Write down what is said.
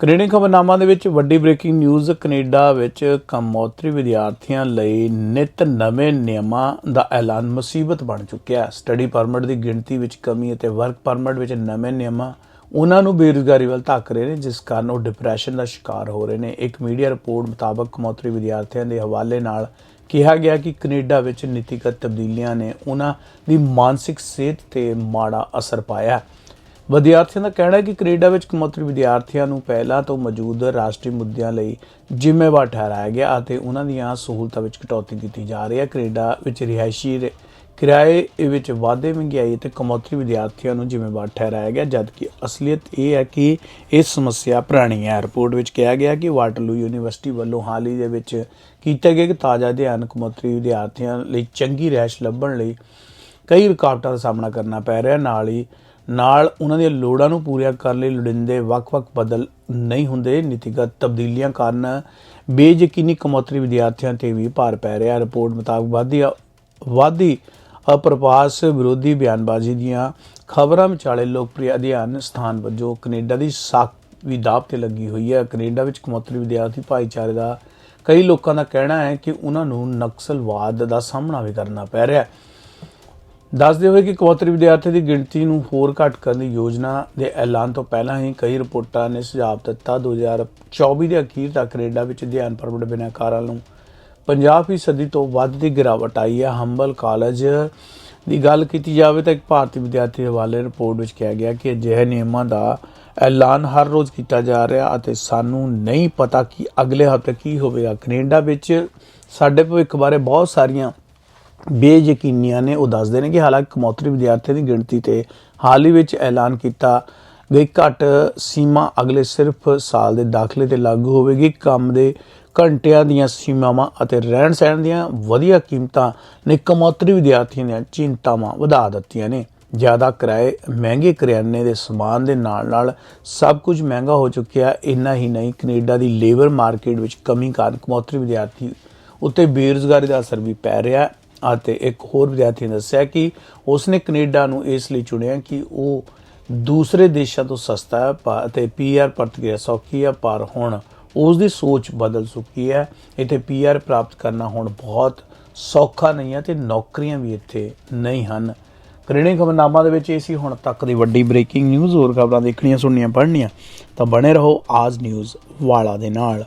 Canadian ਖਬਰਨਾਮਾ ਦੇ ਵਿੱਚ ਵੱਡੀ ਬ੍ਰੇਕਿੰਗ ਨਿਊਜ਼, ਕੈਨੇਡਾ ਵਿੱਚ ਕਮੌਤਰੀ ਵਿਦਿਆਰਥੀਆਂ ਲਈ ਨਿਤ ਨਵੇਂ ਨਿਯਮਾਂ ਦਾ ਐਲਾਨ ਮੁਸੀਬਤ ਬਣ ਚੁੱਕਿਆ ਹੈ। ਸਟੱਡੀ ਪਰਮਿਟ ਦੀ ਗਿਣਤੀ ਵਿੱਚ ਕਮੀ ਅਤੇ ਵਰਕ ਪਰਮਿਟ ਵਿੱਚ ਨਵੇਂ ਨਿਯਮਾਂ ਉਹਨਾਂ ਨੂੰ ਬੇਰੁਜ਼ਗਾਰੀ ਵੱਲ ਧੱਕ ਰਹੇ ਨੇ, ਜਿਸ ਕਾਰਨ ਉਹ ਡਿਪਰੈਸ਼ਨ ਦਾ ਸ਼ਿਕਾਰ ਹੋ ਰਹੇ ਨੇ। ਇੱਕ ਮੀਡੀਆ ਰਿਪੋਰਟ ਮੁਤਾਬਕ ਕਮੌਤਰੀ ਵਿਦਿਆਰਥੀਆਂ ਦੇ ਹਵਾਲੇ ਨਾਲ ਕਿਹਾ ਗਿਆ ਕਿ ਕੈਨੇਡਾ ਵਿੱਚ ਨੀਤੀਗਤ ਤਬਦੀਲੀਆਂ ਨੇ ਉਹਨਾਂ ਦੀ ਮਾਨਸਿਕ ਸਿਹਤ ਤੇ ਮਾੜਾ ਅਸਰ ਪਾਇਆ ਹੈ। ਵਿਦਿਆਰਥੀਆਂ ਦਾ ਕਹਿਣਾ ਹੈ ਕਿ ਕੈਨੇਡਾ ਵਿੱਚ ਕਮੌਤਰੀ ਵਿਦਿਆਰਥੀਆਂ ਨੂੰ ਪਹਿਲਾਂ ਤੋਂ ਮੌਜੂਦ ਰਾਸ਼ਟਰੀ ਮੁੱਦਿਆਂ ਲਈ ਜ਼ਿੰਮੇਵਾਰ ਠਹਿਰਾਇਆ ਗਿਆ ਅਤੇ ਉਹਨਾਂ ਦੀਆਂ ਸਹੂਲਤਾਂ ਵਿੱਚ ਕਟੌਤੀ ਕੀਤੀ ਜਾ ਰਹੀ ਹੈ। ਕੈਨੇਡਾ ਵਿੱਚ ਰਿਹਾਇਸ਼ੀ ਕਿਰਾਏ ਵਿੱਚ ਵਾਧੇ, ਮਹਿੰਗਾਈ ਅਤੇ ਕਮੌਤਰੀ ਵਿਦਿਆਰਥੀਆਂ ਨੂੰ ਜ਼ਿੰਮੇਵਾਰ ਠਹਿਰਾਇਆ ਗਿਆ, ਜਦਕਿ ਅਸਲੀਅਤ ਇਹ ਹੈ ਕਿ ਇਹ ਸਮੱਸਿਆ ਪੁਰਾਣੀ ਹੈ। ਰਿਪੋਰਟ ਵਿੱਚ ਕਿਹਾ ਗਿਆ ਕਿ ਵਾਟਰਲੂ ਯੂਨੀਵਰਸਿਟੀ ਵੱਲੋਂ ਹਾਲ ਹੀ ਦੇ ਵਿੱਚ ਕੀਤਾ ਗਿਆ ਕਿ ਤਾਜ਼ਾ ਅਧਿਐਨ ਕਮੌਤਰੀ ਵਿਦਿਆਰਥੀਆਂ ਲਈ ਚੰਗੀ ਰਹਿਸ਼ ਲੱਭਣ ਲਈ ਕਈ ਰੁਕਾਵਟਾਂ ਦਾ ਸਾਹਮਣਾ ਕਰਨਾ ਪੈ ਰਿਹਾ ਨਾਲ ਹੀ ਨਾਲ ਉਹਨਾਂ ਦੀਆਂ ਲੋੜਾਂ ਨੂੰ ਪੂਰੀਆਂ ਕਰਨ ਲਈ ਲੋੜੀਂਦੇ ਵੱਖ-ਵੱਖ ਬਦਲ ਨਹੀਂ ਹੁੰਦੇ। ਨੀਤੀਗਤ ਤਬਦੀਲੀਆਂ ਕਾਰਨ ਬੇਯਕੀਨੀ ਕਮੌਤਰੀ ਵਿਦਿਆਰਥੀਆਂ ਤੇ ਵੀ ਭਾਰ ਪੈ ਰਿਹਾ। ਰਿਪੋਰਟ ਮੁਤਾਬਕ ਵਾਧੀ ਵਾਧੀ ਅਪਰਪਾਸ ਵਿਰੋਧੀ ਬਿਆਨਬਾਜ਼ੀ ਦੀਆਂ ਖਬਰਾਂ ਵਿਚਾਲੇ ਲੋਕਪ੍ਰਿਯ ਅਧਿਐਨ ਸਥਾਨ ਵਜੋਂ ਕੈਨੇਡਾ ਦੀ ਸਾਖ ਵੀ ਦਾਅ ਤੇ ਲੱਗੀ ਹੋਈ ਹੈ। ਕੈਨੇਡਾ ਵਿੱਚ ਕਮੌਤਰੀ ਵਿਦਿਆਰਥੀ ਭਾਈਚਾਰੇ ਦਾ ਕਈ ਲੋਕਾਂ ਦਾ ਕਹਿਣਾ ਹੈ ਕਿ ਉਹਨਾਂ ਨੂੰ ਨਕਸਲਵਾਦ ਦਾ ਸਾਹਮਣਾ ਵੀ ਕਰਨਾ ਪੈ ਰਿਹਾ ਹੈ। ਦੱਸਦੇ ਹੋਏ ਕਿ ਕੌਤਰੀ ਵਿਦਿਆਰਥੀ ਦੀ ਗਿਣਤੀ ਨੂੰ ਹੋਰ ਘੱਟ ਕਰਨ ਦੀ ਯੋਜਨਾ ਦੇ ਐਲਾਨ ਤੋਂ ਪਹਿਲਾਂ ਹੀ ਕਈ ਰਿਪੋਰਟਾਂ ਨੇ ਸੁਝਾਅ ਦਿੱਤਾ। 2024 ਦੇ ਅਖੀਰ ਤੱਕ ਕੈਨੇਡਾ ਵਿੱਚ ਅਧਿਐਨ ਪਰਮਿਟ ਬਿਨਾਂ ਕਾਰਾਂ ਨੂੰ 50% ਤੋਂ ਵੱਧ ਦੀ ਗਿਰਾਵਟ ਆਈ ਹੈ। ਹੰਬਲ ਕਾਲਜ ਦੀ ਗੱਲ ਕੀਤੀ ਜਾਵੇ ਤਾਂ ਇੱਕ ਭਾਰਤੀ ਵਿਦਿਆਰਥੀ ਦੇ ਹਵਾਲੇ ਰਿਪੋਰਟ ਵਿੱਚ ਕਿਹਾ ਗਿਆ ਕਿ ਅਜਿਹੇ ਨਿਯਮਾਂ ਦਾ ਐਲਾਨ ਹਰ ਰੋਜ਼ ਕੀਤਾ ਜਾ ਰਿਹਾ ਅਤੇ ਸਾਨੂੰ ਨਹੀਂ ਪਤਾ ਕਿ ਅਗਲੇ ਹਫ਼ਤੇ ਕੀ ਹੋਵੇਗਾ। ਕੈਨੇਡਾ ਵਿੱਚ ਸਾਡੇ ਭਵਿੱਖ ਬਾਰੇ ਬਹੁਤ ਸਾਰੀਆਂ ਬੇਯਕੀਨੀਆਂ ਨੇ ਉਹ ਦੱਸਦੇ ਨੇ ਕਿ ਹਾਲਾਂਕਿ ਕਮੌਤਰੀ ਵਿਦਿਆਰਥੀਆਂ ਦੀ ਗਿਣਤੀ ਤੇ ਹਾਲ ਹੀ ਵਿੱਚ ਐਲਾਨ ਕੀਤਾ ਗਈ ਘੱਟ ਸੀਮਾ ਅਗਲੇ ਸਿਰਫ ਸਾਲ ਦੇ ਦਾਖਲੇ ਤੇ ਲਾਗੂ ਹੋਵੇਗੀ। ਕੰਮ ਦੇ ਘੰਟਿਆਂ ਦੀਆਂ ਸੀਮਾਵਾਂ ਅਤੇ ਰਹਿਣ ਸਹਿਣ ਦੀਆਂ ਵਧੀਆ ਕੀਮਤਾਂ ਨੇ ਕਮੌਤਰੀ ਵਿਦਿਆਰਥੀਆਂ ਦੀਆਂ ਚਿੰਤਾਵਾਂ ਵਧਾ ਦਿੱਤੀਆਂ ਨੇ। ਜ਼ਿਆਦਾ ਕਿਰਾਏ, ਮਹਿੰਗੇ ਕਰਿਆਨੇ ਦੇ ਸਮਾਨ ਦੇ ਨਾਲ ਨਾਲ ਸਭ ਕੁਝ ਮਹਿੰਗਾ ਹੋ ਚੁੱਕਿਆ। ਇੰਨਾ ਹੀ ਨਹੀਂ, ਕੈਨੇਡਾ ਦੀ ਲੇਬਰ ਮਾਰਕੀਟ ਵਿੱਚ ਕਮੀ ਕਾਰਨ ਕਮੌਤਰੀ ਵਿਦਿਆਰਥੀ ਉੱਤੇ ਬੇਰੁਜ਼ਗਾਰੀ ਦਾ ਅਸਰ ਵੀ ਪੈ ਰਿਹਾ। ਅਤੇ ਇੱਕ ਹੋਰ ਵਿਦਿਆਰਥੀ ਨੇ ਦੱਸਿਆ ਕਿ ਉਸਨੇ ਕੈਨੇਡਾ ਨੂੰ ਇਸ ਲਈ ਚੁਣਿਆ ਕਿ ਉਹ ਦੂਸਰੇ ਦੇਸ਼ਾਂ ਤੋਂ ਸਸਤਾ ਹੈ ਪ- ਅਤੇ ਪੀਆਰ ਪ੍ਰਤੀਕਿਰਿਆ ਸੌਖੀ ਹੈ ਪਰ ਹੁਣ। ਉਸ ਦੀ ਸੋਚ ਬਦਲ ਚੁੱਕੀ ਹੈ। ਇੱਥੇ ਪੀਆਰ ਪ੍ਰਾਪਤ ਕਰਨਾ ਹੁਣ ਬਹੁਤ ਸੌਖਾ ਨਹੀਂ ਹੈ ਤੇ ਨੌਕਰੀਆਂ ਵੀ ਇੱਥੇ ਨਹੀਂ ਹਨ। ਕਰੇਣੇ ਖਬਰਨਾਮਾ ਦੇ ਵਿੱਚ ਇਹ ਸੀ, ਹੁਣ ਤੱਕ ਦੀ ਵੱਡੀ ਬ੍ਰੇਕਿੰਗ ਨਿਊਜ਼, ਹੋਰ ਖਬਰਾਂ ਦੇਖਣੀਆਂ, ਸੁਣਨੀਆਂ, ਪੜ੍ਹਨੀਆਂ, ਤਾਂ ਬਣੇ ਰਹੋ ਆਜ ਨਿਊਜ਼ ਵਾਲਾ ਦੇ ਨਾਲ।